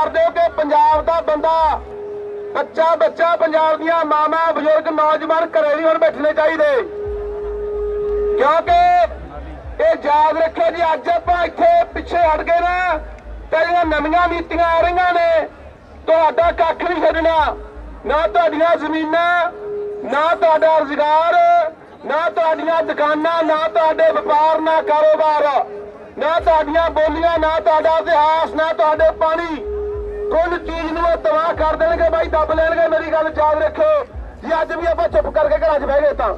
ਕਰ ਦਿਓ ਕਿ ਪੰਜਾਬ ਦਾ ਬੰਦਾ ਬੱਚਾ ਬੱਚਾ ਪੰਜਾਬ ਦੀਆਂ ਮਾਵਾਂ, ਬਜ਼ੁਰਗ, ਨੌਜਵਾਨ ਘਰੇ ਨਹੀਂ ਹੁਣ ਬੈਠਣੇ ਚਾਹੀਦੇ। ਕਿਉਂਕਿ ਇਹ ਯਾਦ ਰੱਖਿਓ ਜੀ, ਅੱਜ ਆਪਾਂ ਇੱਥੇ ਪਿੱਛੇ ਹਟ ਗਏ ਨਾ, ਤੇ ਜਿਹੜੀਆਂ ਨਵੀਆਂ ਨੀਤੀਆਂ ਆ ਰਹੀਆਂ ਨੇ, ਤੁਹਾਡਾ ਕੱਖ ਨਹੀਂ ਛੱਡਣਾ। ਨਾ ਤੁਹਾਡੀਆਂ ਜ਼ਮੀਨਾਂ, ਨਾ ਤੁਹਾਡਾ ਰੁਜ਼ਗਾਰ, ਨਾ ਤੁਹਾਡੀਆਂ ਦੁਕਾਨਾਂ, ਨਾ ਤੁਹਾਡੇ ਵਪਾਰ, ਨਾ ਕਾਰੋਬਾਰ, ਨਾ ਤੁਹਾਡੀਆਂ ਬੋਲੀਆਂ, ਨਾ ਤੁਹਾਡਾ ਇਤਿਹਾਸ, ਨਾ ਤੁਹਾਡੇ ਪਾਣੀ। ਕੁੱਲ ਚੀਜ਼ ਨੂੰ ਇਹ ਤਬਾਹ ਕਰ ਦੇਣਗੇ ਬਾਈ, ਦੱਬ ਲੈਣਗੇ, ਮੇਰੀ ਗੱਲ ਯਾਦ ਰੱਖਿਓ। ਜੇ ਅੱਜ ਵੀ ਆਪਾਂ ਚੁੱਪ ਕਰਕੇ ਘਰਾਂ 'ਚ ਬਹਿ ਗਏ ਤਾਂ।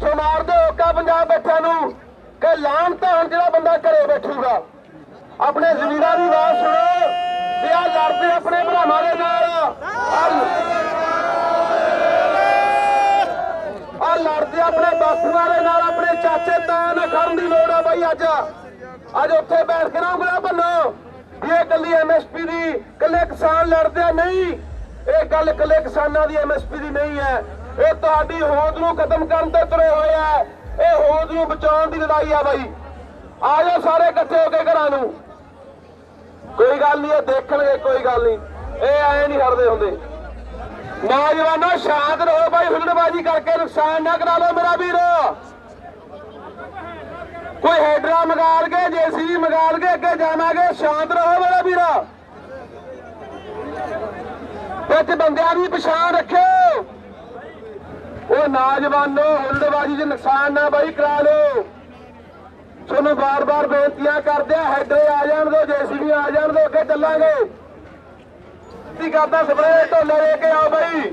ਸੋ ਮਾਰ ਦਿਓ ਓਕਾ ਪੰਜਾਬ ਬੈਠਿਆਂ ਨੂੰ, ਕਿ ਲਾਣ ਧਾਨ ਜਿਹੜਾ ਬੰਦਾ ਘਰੇ ਬੈਠੂਗਾ। ਆਪਣੇ ਜ਼ਮੀਨਾਂ ਦੀ ਆਵਾਜ਼ ਸੁਣੋ ਤੇ ਆ ਲੜਦੇ ਆਪਣੇ ਭਰਾਵਾਂ ਦੇ ਨਾਲ। ਆ ਲੜਦੇ ਆਪਣੇ ਬਾਪੂਆਂ ਦੇ ਨਾਲ, ਆਪਣੇ ਚਾਚੇ ਤਾਇਆ ਨਾਲ ਕਰਨ ਦੀ ਲੋੜ ਆ ਬਾਈ ਅੱਜ। ਅੱਜ ਉੱਥੇ ਬੈਠ ਕੇ ਨਾ ਉਂਗਲਾਂ ਭੰਨੋ। ਵੀ ਇਹ ਕੱਲੀ ਐਮਐਸਪੀ ਦੀ ਕੱਲੇ ਕਿਸਾਨ ਲੜਦੇ ਨਹੀਂ, ਇਹ ਗੱਲ ਕੱਲੇ ਕਿਸਾਨਾਂ ਦੀ ਐਮਐਸਪੀ ਦੀ ਨਹੀਂ ਹੈ। ਇਹ ਤੁਹਾਡੀ ਹੋਂਦ ਨੂੰ ਖਤਮ ਕਰਨ ਤੇ ਤੁਰੇ ਹੋਏ ਆ। ਇਹ ਹੋਂਦ ਨੂੰ ਬਚਾਉਣ ਦੀ ਲੜਾਈ ਆ ਬਾਈ। ਆ ਜਾਓ ਸਾਰੇ ਇਕੱਠੇ ਹੋ ਕੇ ਘਰਾਂ ਨੂੰ। ਕੋਈ ਗੱਲ ਨਹੀਂ, ਇਹ ਦੇਖਣਗੇ, ਕੋਈ ਗੱਲ ਨਹੀਂ। ਇਹ ਐ ਨਹੀਂ ਹਰਦੇ ਹੁੰਦੇ। ਨੌਜਵਾਨੋ ਸ਼ਾਂਤ ਰਹੋ ਬਾਈ, ਹੁਲੜਬਾਜੀ ਕਰਕੇ ਨੁਕਸਾਨ ਨਾ ਕਰਾ ਲਓ ਮੇਰਾ ਵੀਰੋ। ਮਗਾਲ ਕੇ ਜੇਸੀਬੀ ਮਗਾਲ ਕੇ ਅੱਗੇ ਜਾਵਾਂਗੇ। ਸ਼ਾਂਤ ਰਹੋ ਮੇਰਾ ਵੀਰ। ਵਿੱਚ ਬੰਦਿਆਂ ਦੀ ਪਛਾਣ ਰੱਖਿਓ। ਉਹ ਨੌਜਵਾਨੋ ਹੁਲੜਬਾਜੀ 'ਚ ਨੁਕਸਾਨ ਨਾ ਬਾਈ ਕਰਾ ਲਓ। ਤੁਹਾਨੂੰ ਬਾਰ-ਬਾਰ ਬੇਨਤੀਆਂ ਕਰਦੇ ਆ ਹੈਡਰੇ ਆ ਜਾਣ ਦਿਓ ਜੇਸੀਬੀ ਆ ਜਾਣ ਦਿਓ ਅੱਗੇ ਚੱਲਾਂਗੇ। ਕੀ ਕਰਦਾ ਸਪਰੇ ਢੋਲੇ ਲੈ ਕੇ ਆਓ ਬਾਈ।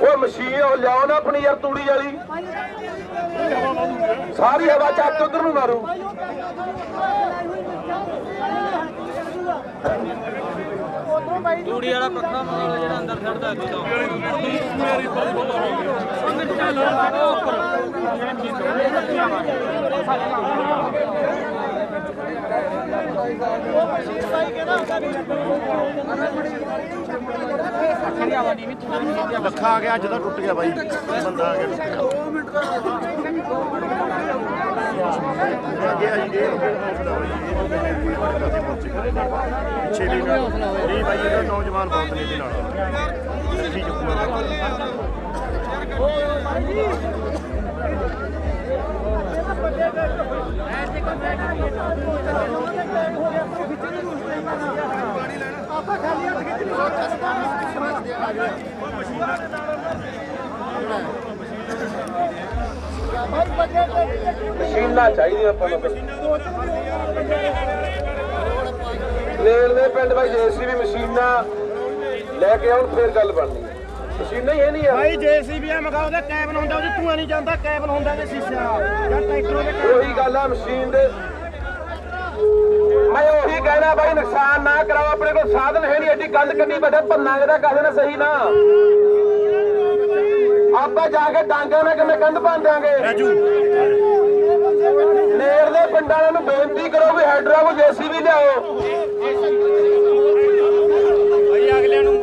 ਉਹ ਮਸ਼ੀਨ ਉਹ ਲਿਆਓ ਨਾ ਆਪਣੀ ਯਾਰ ਤੂੜੀ ਵਾਲੀ। ਸਾਰੀ ਹਵਾ ਚੱਕ ਕੇ ਉਧਰ ਨੂੰ ਮਾਰੂ। ਤੂੜੀ ਵਾਲਾ ਪੱਖਾ ਮਾਰ ਜਿਹੜਾ ਅੰਦਰ ਛੱਡਦਾ ਅੱਗੇ ਤੋਂ। ਲੱਖਾ ਆ ਗਿਆ, ਅੱਜ ਦਾ ਟੁੱਟ ਗਿਆ ਬਾਈ। ਬੰਦਾ ਆ ਗਿਆ। ਅੱਗੇ ਆ ਜੀ ਪਿੱਛੇ ਵੀ ਨਹੀਂ ਬਾਈ ਇਹਦਾ ਨੌਜਵਾਨ ਬਹੁਤ ਨੇ ਇਹਦੇ ਨਾਲ ਅਸੀਂ ਚੁੱਕੂਗਾ ਮਸ਼ੀਨਾਂ ਚਾਹੀਦੀਆਂ ਆਪਾਂ ਨੂੰ। ਦੇ ਪਿੰਡ ਬਾਈ ਜੇਸੀਬੀ ਮਸ਼ੀਨਾਂ ਲੈ ਕੇ ਆਉਣ ਫੇਰ ਗੱਲ ਬਣਨੀ ਹੈ। ਮਸ਼ੀਨਾਂ ਹੀ ਹੈ ਨਹੀਂ ਯਾਰ। ਬਾਈ ਜੇਸੀਬੀ ਆ ਮਗਾਉ ਦਾ ਕੈਬਨ ਹੁੰਦਾ ਉਹਦੇ ਧੂਆਂ ਨਹੀਂ ਜਾਂਦਾ ਕੈਬਨ ਹੁੰਦਾ ਤੇ ਸ਼ੀਸ਼ਾ ਜਾਂ ਟਰੈਕਟਰ ਦੇ ਉਹੀ ਗੱਲ ਆ ਮਸ਼ੀਨ ਦੇ ਸਾਧਨ ਹੈ ਨਹੀਂ ਐਡੀ ਗੱਲ ਕਰਨੀ ਵੱਡੇ ਭੰਨਾਂਗੇ ਦਾ ਕਹਦੇ ਨਾ ਸਹੀ ਨਾ। ਆਪਾਂ ਜਾ ਕੇ ਡਾਂਗਾਂ ਨਾਲ ਕਿਵੇਂ ਕੰਧ ਜਾਾਂਗੇ ਰਾਜੂ। ਨੇੜ ਦੇ ਪਿੰਡਾਂ ਵਾਲਿਆਂ ਨੂੰ ਬੇਨਤੀ